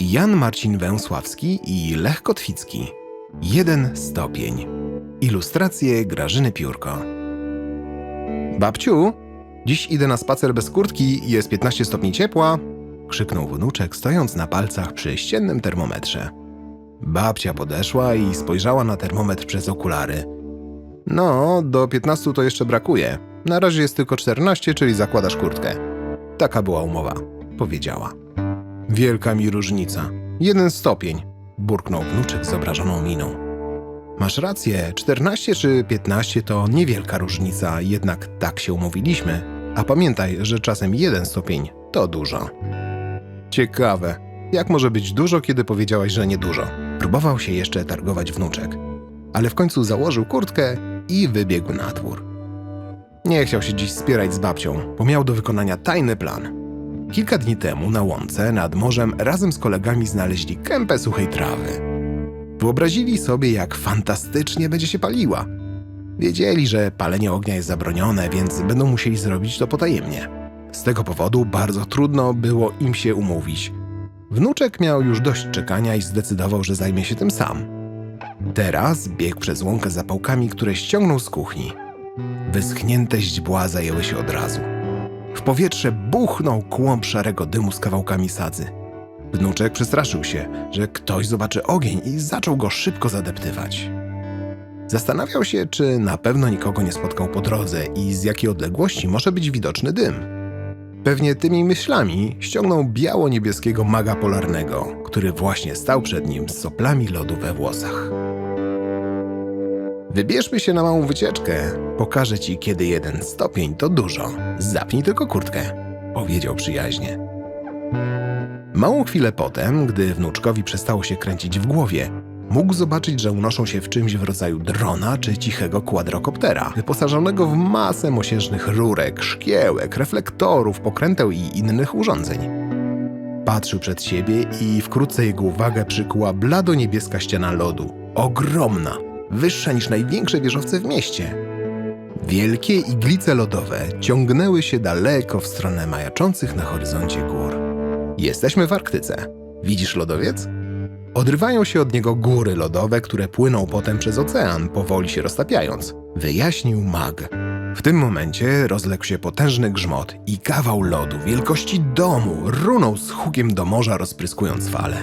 Jan Marcin Węsławski i Lech Kotwicki. Jeden stopień. Ilustracje Grażyny Piórko. Babciu, dziś idę na spacer bez kurtki jest 15 stopni ciepła, krzyknął wnuczek stojąc na palcach przy ściennym termometrze. Babcia podeszła i spojrzała na termometr przez okulary. No, do 15 to jeszcze brakuje. Na razie jest tylko 14, czyli zakładasz kurtkę. Taka była umowa, powiedziała. Wielka mi różnica. Jeden stopień, burknął wnuczek z obrażoną miną. Masz rację, 14 czy 15 to niewielka różnica, jednak tak się umówiliśmy. A pamiętaj, że czasem jeden stopień to dużo. Ciekawe, jak może być dużo, kiedy powiedziałaś, że niedużo? Próbował się jeszcze targować wnuczek, ale w końcu założył kurtkę i wybiegł na dwór. Nie chciał się dziś spierać z babcią, bo miał do wykonania tajny plan. Kilka dni temu na łące nad morzem razem z kolegami znaleźli kępę suchej trawy. Wyobrazili sobie, jak fantastycznie będzie się paliła. Wiedzieli, że palenie ognia jest zabronione, więc będą musieli zrobić to potajemnie. Z tego powodu bardzo trudno było im się umówić. Wnuczek miał już dość czekania i zdecydował, że zajmie się tym sam. Teraz biegł przez łąkę z zapałkami, które ściągnął z kuchni. Wyschnięte źdźbła zajęły się od razu. W powietrze buchnął kłąb szarego dymu z kawałkami sadzy. Wnuczek przestraszył się, że ktoś zobaczy ogień i zaczął go szybko zadeptywać. Zastanawiał się, czy na pewno nikogo nie spotkał po drodze i z jakiej odległości może być widoczny dym. Pewnie tymi myślami ściągnął biało-niebieskiego maga polarnego, który właśnie stał przed nim z soplami lodu we włosach. Wybierzmy się na małą wycieczkę. Pokażę ci, kiedy jeden stopień to dużo. Zapnij tylko kurtkę, powiedział przyjaźnie. Małą chwilę potem, gdy wnuczkowi przestało się kręcić w głowie, mógł zobaczyć, że unoszą się w czymś w rodzaju drona czy cichego kwadrokoptera, wyposażonego w masę mosiężnych rurek, szkiełek, reflektorów, pokręteł i innych urządzeń. Patrzył przed siebie i wkrótce jego uwagę przykuła blado-niebieska ściana lodu. Ogromna, wyższa niż największe wieżowce w mieście. Wielkie iglice lodowe ciągnęły się daleko w stronę majaczących na horyzoncie gór. Jesteśmy w Arktyce. Widzisz lodowiec? Odrywają się od niego góry lodowe, które płyną potem przez ocean, powoli się roztapiając, wyjaśnił mag. W tym momencie rozległ się potężny grzmot i kawał lodu wielkości domu runął z hukiem do morza, rozpryskując fale.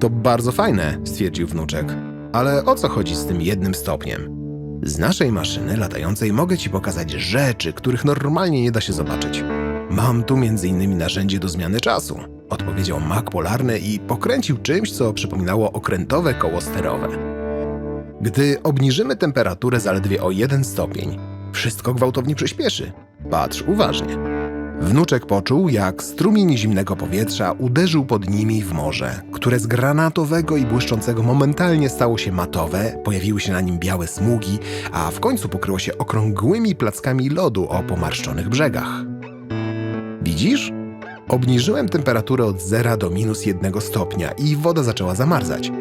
To bardzo fajne, stwierdził wnuczek. Ale o co chodzi z tym jednym stopniem? Z naszej maszyny latającej mogę ci pokazać rzeczy, których normalnie nie da się zobaczyć. Mam tu m.in. narzędzie do zmiany czasu, odpowiedział mak polarny i pokręcił czymś, co przypominało okrętowe koło sterowe. Gdy obniżymy temperaturę zaledwie o jeden stopień, wszystko gwałtownie przyspieszy. Patrz uważnie. Wnuczek poczuł, jak strumień zimnego powietrza uderzył pod nimi w morze, które z granatowego i błyszczącego momentalnie stało się matowe, pojawiły się na nim białe smugi, a w końcu pokryło się okrągłymi plackami lodu o pomarszczonych brzegach. Widzisz? Obniżyłem temperaturę od zera do minus jednego stopnia i woda zaczęła zamarzać.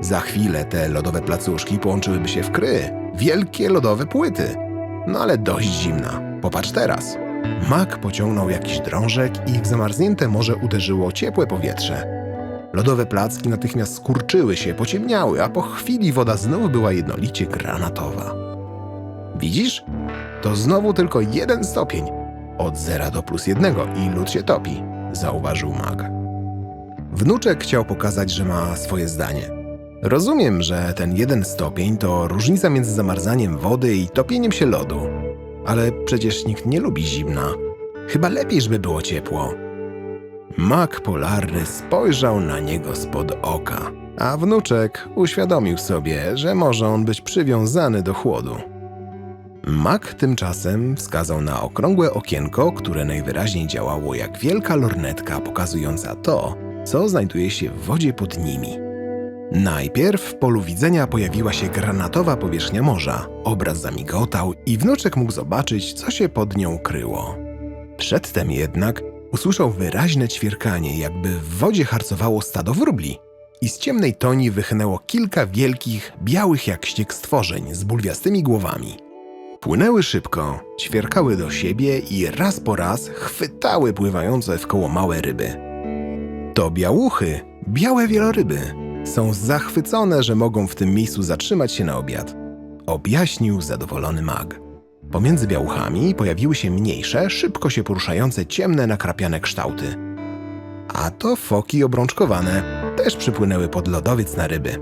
Za chwilę te lodowe placuszki połączyłyby się w kry, wielkie lodowe płyty. No ale dość zimna. Popatrz teraz. Mak pociągnął jakiś drążek i w zamarznięte morze uderzyło ciepłe powietrze. Lodowe placki natychmiast skurczyły się, pociemniały, a po chwili woda znów była jednolicie granatowa. Widzisz? To znowu tylko jeden stopień. Od zera do plus jednego i lód się topi, zauważył mag. Wnuczek chciał pokazać, że ma swoje zdanie. Rozumiem, że ten jeden stopień to różnica między zamarzaniem wody i topieniem się lodu. Ale przecież nikt nie lubi zimna. Chyba lepiej, żeby było ciepło. Mak polarny spojrzał na niego spod oka, a wnuczek uświadomił sobie, że może on być przywiązany do chłodu. Mak tymczasem wskazał na okrągłe okienko, które najwyraźniej działało jak wielka lornetka pokazująca to, co znajduje się w wodzie pod nimi. Najpierw w polu widzenia pojawiła się granatowa powierzchnia morza. Obraz zamigotał i wnuczek mógł zobaczyć, co się pod nią kryło. Przedtem jednak usłyszał wyraźne ćwierkanie, jakby w wodzie harcowało stado wróbli. I z ciemnej toni wychnęło kilka wielkich, białych jak ściek stworzeń z bulwiastymi głowami. Płynęły szybko, ćwierkały do siebie i raz po raz chwytały pływające w koło małe ryby. To białuchy, białe wieloryby. Są zachwycone, że mogą w tym miejscu zatrzymać się na obiad. Objaśnił zadowolony mag. Pomiędzy białuchami pojawiły się mniejsze, szybko się poruszające, ciemne, nakrapiane kształty. A to foki obrączkowane też przypłynęły pod lodowiec na ryby.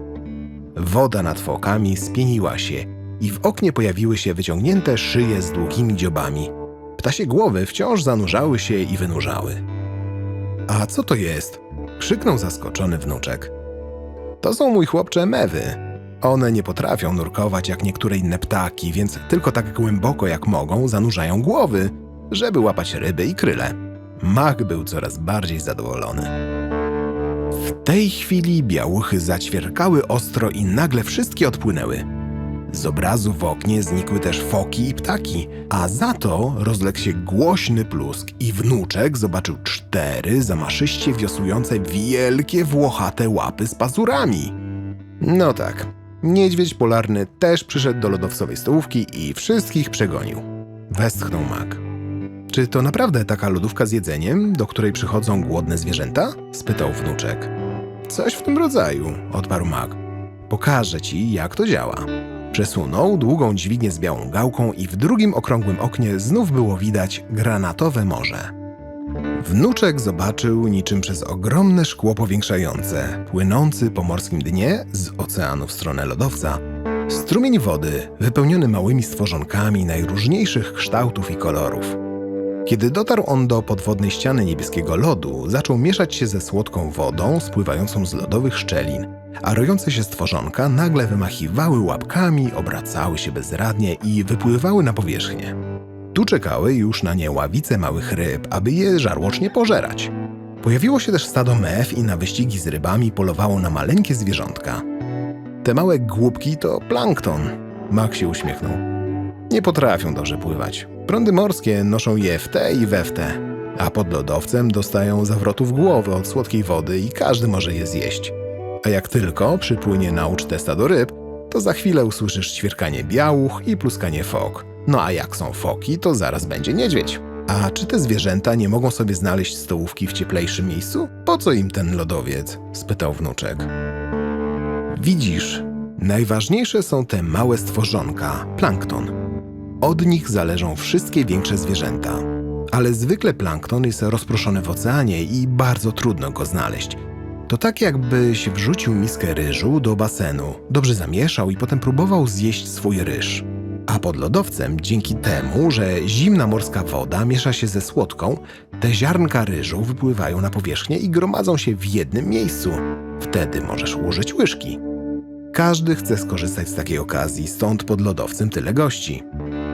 Woda nad fokami spieniła się i w oknie pojawiły się wyciągnięte szyje z długimi dziobami. Ptasie głowy wciąż zanurzały się i wynurzały. A co to jest? krzyknął zaskoczony wnuczek. To są mój chłopcze mewy. One nie potrafią nurkować jak niektóre inne ptaki, więc tylko tak głęboko jak mogą zanurzają głowy, żeby łapać ryby i kryle. Mach był coraz bardziej zadowolony. W tej chwili białuchy zaćwierkały ostro i nagle wszystkie odpłynęły. Z obrazu w oknie znikły też foki i ptaki, a za to rozległ się głośny plusk i wnuczek zobaczył cztery zamaszyście wiosłujące wielkie włochate łapy z pazurami. No tak, niedźwiedź polarny też przyszedł do lodowcowej stołówki i wszystkich przegonił. Westchnął mak. Czy to naprawdę taka lodówka z jedzeniem, do której przychodzą głodne zwierzęta? spytał wnuczek. Coś w tym rodzaju, odparł mag. Pokażę ci, jak to działa. Przesunął długą dźwignię z białą gałką i w drugim okrągłym oknie znów było widać granatowe morze. Wnuczek zobaczył niczym przez ogromne szkło powiększające, płynący po morskim dnie z oceanu w stronę lodowca, strumień wody wypełniony małymi stworzonkami najróżniejszych kształtów i kolorów. Kiedy dotarł on do podwodnej ściany niebieskiego lodu, zaczął mieszać się ze słodką wodą spływającą z lodowych szczelin, a rojące się stworzonka nagle wymachiwały łapkami, obracały się bezradnie i wypływały na powierzchnię. Tu czekały już na nie ławice małych ryb, aby je żarłocznie pożerać. Pojawiło się też stado mew i na wyścigi z rybami polowało na maleńkie zwierzątka. Te małe głupki to plankton. Mak się uśmiechnął. Nie potrafią dobrze pływać. Prądy morskie noszą je w te i we w te, a pod lodowcem dostają zawrotów głowy od słodkiej wody i każdy może je zjeść. A jak tylko przypłynie na ucztę stado ryb, to za chwilę usłyszysz ćwierkanie białuch i pluskanie fok. No a jak są foki, to zaraz będzie niedźwiedź. A czy te zwierzęta nie mogą sobie znaleźć stołówki w cieplejszym miejscu? Po co im ten lodowiec? spytał wnuczek. Widzisz, najważniejsze są te małe stworzonka, plankton. Od nich zależą wszystkie większe zwierzęta. Ale zwykle plankton jest rozproszony w oceanie i bardzo trudno go znaleźć. To tak jakbyś wrzucił miskę ryżu do basenu, dobrze zamieszał i potem próbował zjeść swój ryż. A pod lodowcem, dzięki temu, że zimna morska woda miesza się ze słodką, te ziarnka ryżu wypływają na powierzchnię i gromadzą się w jednym miejscu. Wtedy możesz użyć łyżki. Każdy chce skorzystać z takiej okazji, stąd pod lodowcem tyle gości.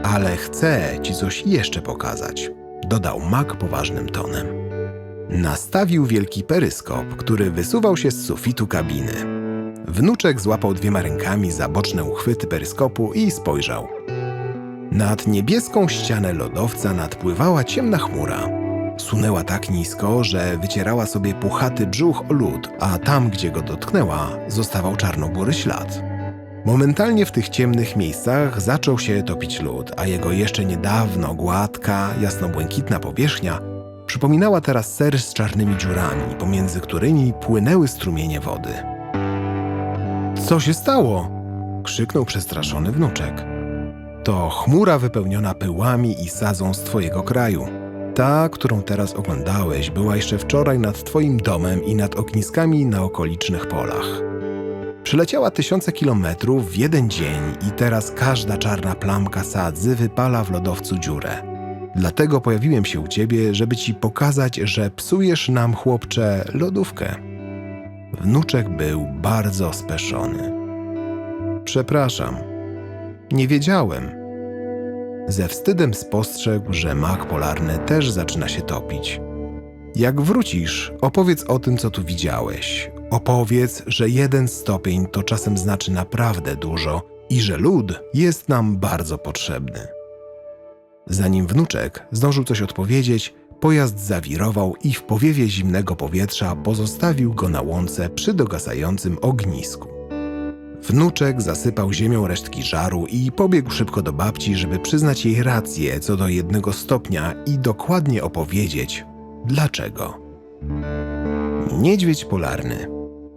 Ale chcę ci coś jeszcze pokazać, dodał Mak poważnym tonem. Nastawił wielki peryskop, który wysuwał się z sufitu kabiny. Wnuczek złapał dwiema rękami za boczne uchwyty peryskopu i spojrzał. Nad niebieską ścianę lodowca nadpływała ciemna chmura. Sunęła tak nisko, że wycierała sobie puchaty brzuch o lód, a tam, gdzie go dotknęła, zostawał czarnobury ślad. Momentalnie w tych ciemnych miejscach zaczął się topić lód, a jego jeszcze niedawno gładka, jasnobłękitna powierzchnia przypominała teraz ser z czarnymi dziurami, pomiędzy którymi płynęły strumienie wody. Co się stało? krzyknął przestraszony wnuczek. To chmura wypełniona pyłami i sadzą z twojego kraju. Ta, którą teraz oglądałeś, była jeszcze wczoraj nad twoim domem i nad ogniskami na okolicznych polach. Przyleciała tysiące kilometrów w jeden dzień i teraz każda czarna plamka sadzy wypala w lodowcu dziurę. Dlatego pojawiłem się u ciebie, żeby ci pokazać, że psujesz nam, chłopcze, lodówkę. Wnuczek był bardzo speszony. Przepraszam. Nie wiedziałem. Ze wstydem spostrzegł, że mak polarny też zaczyna się topić. Jak wrócisz, opowiedz o tym, co tu widziałeś. Opowiedz, że jeden stopień to czasem znaczy naprawdę dużo i że lód jest nam bardzo potrzebny. Zanim wnuczek zdążył coś odpowiedzieć, pojazd zawirował i w powiewie zimnego powietrza pozostawił go na łące przy dogasającym ognisku. Wnuczek zasypał ziemią resztki żaru i pobiegł szybko do babci, żeby przyznać jej rację co do jednego stopnia i dokładnie opowiedzieć, dlaczego. Niedźwiedź polarny.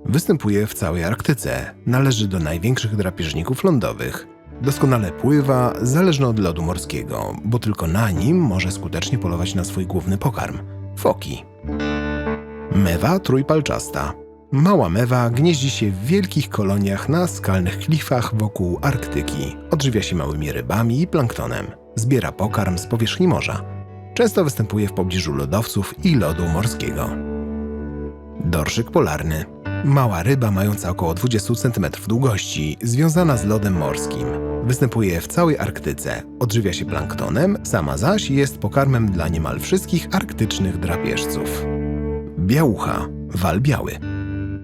Występuje w całej Arktyce. Należy do największych drapieżników lądowych. Doskonale pływa, zależny od lodu morskiego, bo tylko na nim może skutecznie polować na swój główny pokarm foki. Mewa trójpalczasta. Mała mewa gnieździ się w wielkich koloniach na skalnych klifach wokół Arktyki. Odżywia się małymi rybami i planktonem. Zbiera pokarm z powierzchni morza. Często występuje w pobliżu lodowców i lodu morskiego. Dorszyk polarny. Mała ryba mająca około 20 cm długości, związana z lodem morskim. Występuje w całej Arktyce, odżywia się planktonem, sama zaś jest pokarmem dla niemal wszystkich arktycznych drapieżców. Białucha, wal biały.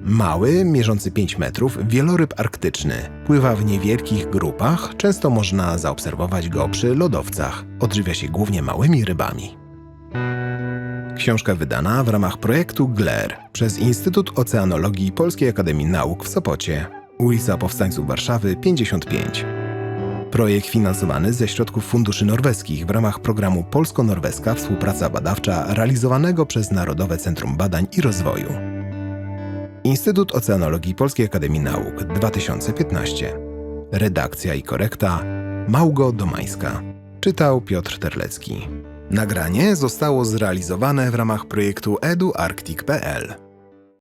Mały, mierzący 5 metrów, wieloryb arktyczny. Pływa w niewielkich grupach, często można zaobserwować go przy lodowcach. Odżywia się głównie małymi rybami. Książka wydana w ramach projektu GLER przez Instytut Oceanologii Polskiej Akademii Nauk w Sopocie, ulica Powstańców Warszawy 55. Projekt finansowany ze środków funduszy norweskich w ramach programu Polsko-Norweska Współpraca Badawcza realizowanego przez Narodowe Centrum Badań i Rozwoju. Instytut Oceanologii Polskiej Akademii Nauk 2015. Redakcja i korekta Małgo Domańska. Czytał Piotr Terlecki. Nagranie zostało zrealizowane w ramach projektu eduarctic.pl.